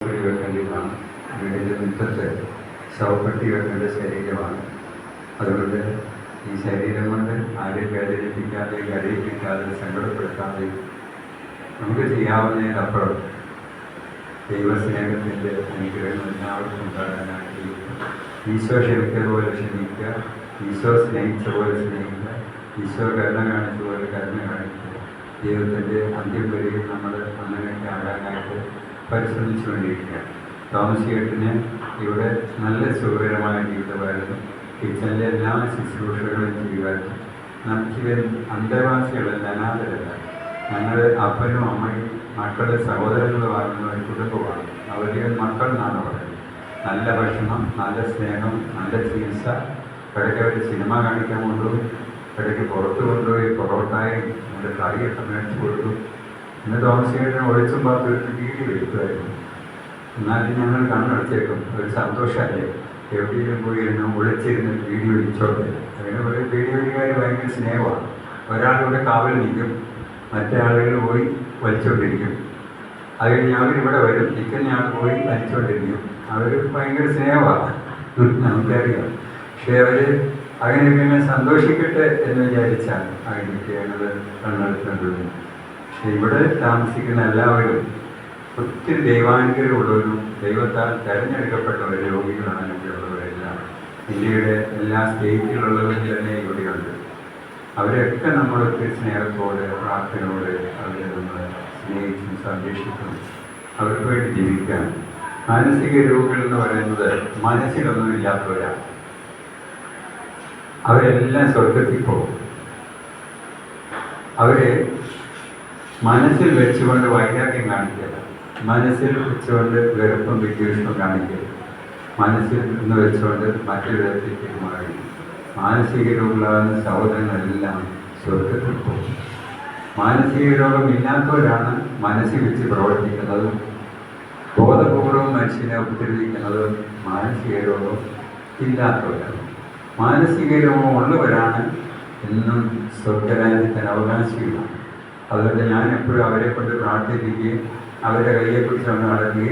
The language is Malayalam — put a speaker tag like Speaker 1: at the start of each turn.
Speaker 1: വെക്കേണ്ടതാണ് വീടിന്റെ മുറ്റത്ത് ശവപ്പെട്ടി വെക്കേണ്ട ശരീരമാണ്. അതുകൊണ്ട് ഈ ശരീരം കൊണ്ട് ആരെയും വേദനിപ്പിക്കാതെ കരയിപ്പിക്കാതെ സങ്കടപ്പെടുത്താതെ നമുക്ക് ചെയ്യാവുന്നതിനപ്പുറം ദൈവസ്നേഹത്തിന്റെ അനുഗ്രഹം എല്ലാവർക്കും ഉണ്ടാകാനായിട്ട് ഈശോ ക്ഷമിച്ച പോലെ ക്ഷമിക്കുക ഈശോ സ്നേഹിച്ച പോലെ സ്നേഹിക്കുക ഈശോ കരുണ കാണിച്ച പോലെ കരുണ കാണിക്കുക. ദൈവത്തിന്റെ അന്ത്യം വരെയും നമ്മൾ അങ്ങനെയൊക്കെ ആകാനായിട്ട് പരിശ്രമിച്ചുകൊണ്ടിരിക്കുക തോമസിയേട്ടിന് ഇവിടെ നല്ല സുഖകരമായ ജീവിതമായിരുന്നു. കിച്ചണിലെ എല്ലാ ശുശ്രൂഷകളും ചെയ്യുമായിരുന്നു നമുക്ക് അന്തേവാസികളല്ല അനാഥരല്ല. ഞങ്ങൾ അപ്പനും അമ്മയും മക്കളുടെ സഹോദരങ്ങളുമായിരുന്ന ഒരു കുടുംബമാണ്. അവരുടെ മക്കൾ എന്നാണ് പറയുന്നത്. നല്ല ഭക്ഷണം നല്ല സ്നേഹം നല്ല ചികിത്സ. ഇടയ്ക്ക് അവർ സിനിമ കാണിക്കാൻ കൊണ്ടുപോയി ഇടയ്ക്ക് പുറത്ത് കൊണ്ടുപോയി പൊറോട്ടായും നമ്മുടെ കറിയൊക്കെ മേടിച്ചു കൊടുത്തു. ഇന്ന് തോമസിയേട്ടന് ഒഴിച്ചും പാർത്ത് ഒരു വീഡിയോ എടുക്കുമായിരുന്നു എന്നാലും ഞങ്ങൾ കണ്ണടച്ചേക്കും. ഒരു സന്തോഷമല്ലേ? എവിടെയെങ്കിലും പോയി ഇരുന്ന് ഒളിച്ചിരുന്ന് വീഡിയോ ഇടിച്ചോട്ടെ അങ്ങനെ ഒരു വീഡിയോ ഇടിക്കാർ ഭയങ്കര സ്നേഹമാണ്. ഒരാളിവിടെ കാവൽ നിൽക്കും. മറ്റേ ആളുകൾ പോയി വലിച്ചുകൊണ്ടിരിക്കും അത് കഴിഞ്ഞ് അവരിവിടെ വരും. നിൽക്കുന്ന ആൾ പോയി വലിച്ചുകൊണ്ടിരിക്കും അവർ ഭയങ്കര സ്നേഹമാണ്. നമുക്കറിയാം. പക്ഷേ അവർ അങ്ങനെ ഇങ്ങനെ സന്തോഷിക്കട്ടെ എന്ന് വിചാരിച്ചാണ് അങ്ങനെ ചെയ്യുന്നത് കണ്ടെടുത്തേണ്ടത് പക്ഷെ ഇവിടെ താമസിക്കുന്ന എല്ലാവരും ഒത്തിരി ദൈവാനുഗ്രഹമുള്ളവരും ദൈവത്താൽ തെരഞ്ഞെടുക്കപ്പെട്ടവർ രോഗികളാണ് ഇവിടെയുള്ളവരെല്ലാം ഇന്ത്യയുടെ എല്ലാ സ്റ്റേറ്റിലുള്ളവരും തന്നെ ഇവിടെയുണ്ട്. അവരെയൊക്കെ നമ്മൾ സ്നേഹത്തോടെ പ്രാർത്ഥനയോടെ അവരെ നമ്മൾ സ്നേഹിച്ചും സംരക്ഷിക്കും അവർക്ക് വേണ്ടി ജീവിക്കാൻ. മാനസിക രോഗികൾ എന്ന് പറയുന്നത് മനസ്സിലൊന്നും ഇല്ലാത്തവരാണ് അവരെല്ലാം സ്വർഗത്തിൽ പോകും. അവരെ മനസ്സിൽ വെച്ചുകൊണ്ട് വൈരാഗ്യം കാണിക്കരുത്. മനസ്സിൽ വെച്ചുകൊണ്ട് വെറുപ്പും വിദ്വേഷവും കാണിക്കരുത്. മനസ്സിൽ നിന്ന് വെച്ചുകൊണ്ട് മറ്റൊരു വിധത്തിൽ പെരുമാറി മാനസിക രോഗങ്ങളാകുന്ന സഹോദരങ്ങളെല്ലാം സ്വർഗത്തിൽ പോകും. മാനസിക രോഗം ഇല്ലാത്തവരാണ് മനസ്സിൽ വെച്ച് പ്രവർത്തിക്കുന്നത്. ബോധപൂർവം മനുഷ്യനെ ഉപദ്രവിക്കുന്നത് മാനസിക രോഗം ഇല്ലാത്തവരാണ്. മാനസിക രോഗം ഉള്ളവരാണ് എന്നും സ്വർഗരാജ്യത്തിന് അവകാശികളാണ്. അതുകൊണ്ട് ഞാൻ എപ്പോഴും അവരെ കൊണ്ട് പ്രാർത്ഥിപ്പിക്കുകയും അവരുടെ കയ്യെ പിടിച്ചുകൊണ്ട് നടക്കുകയും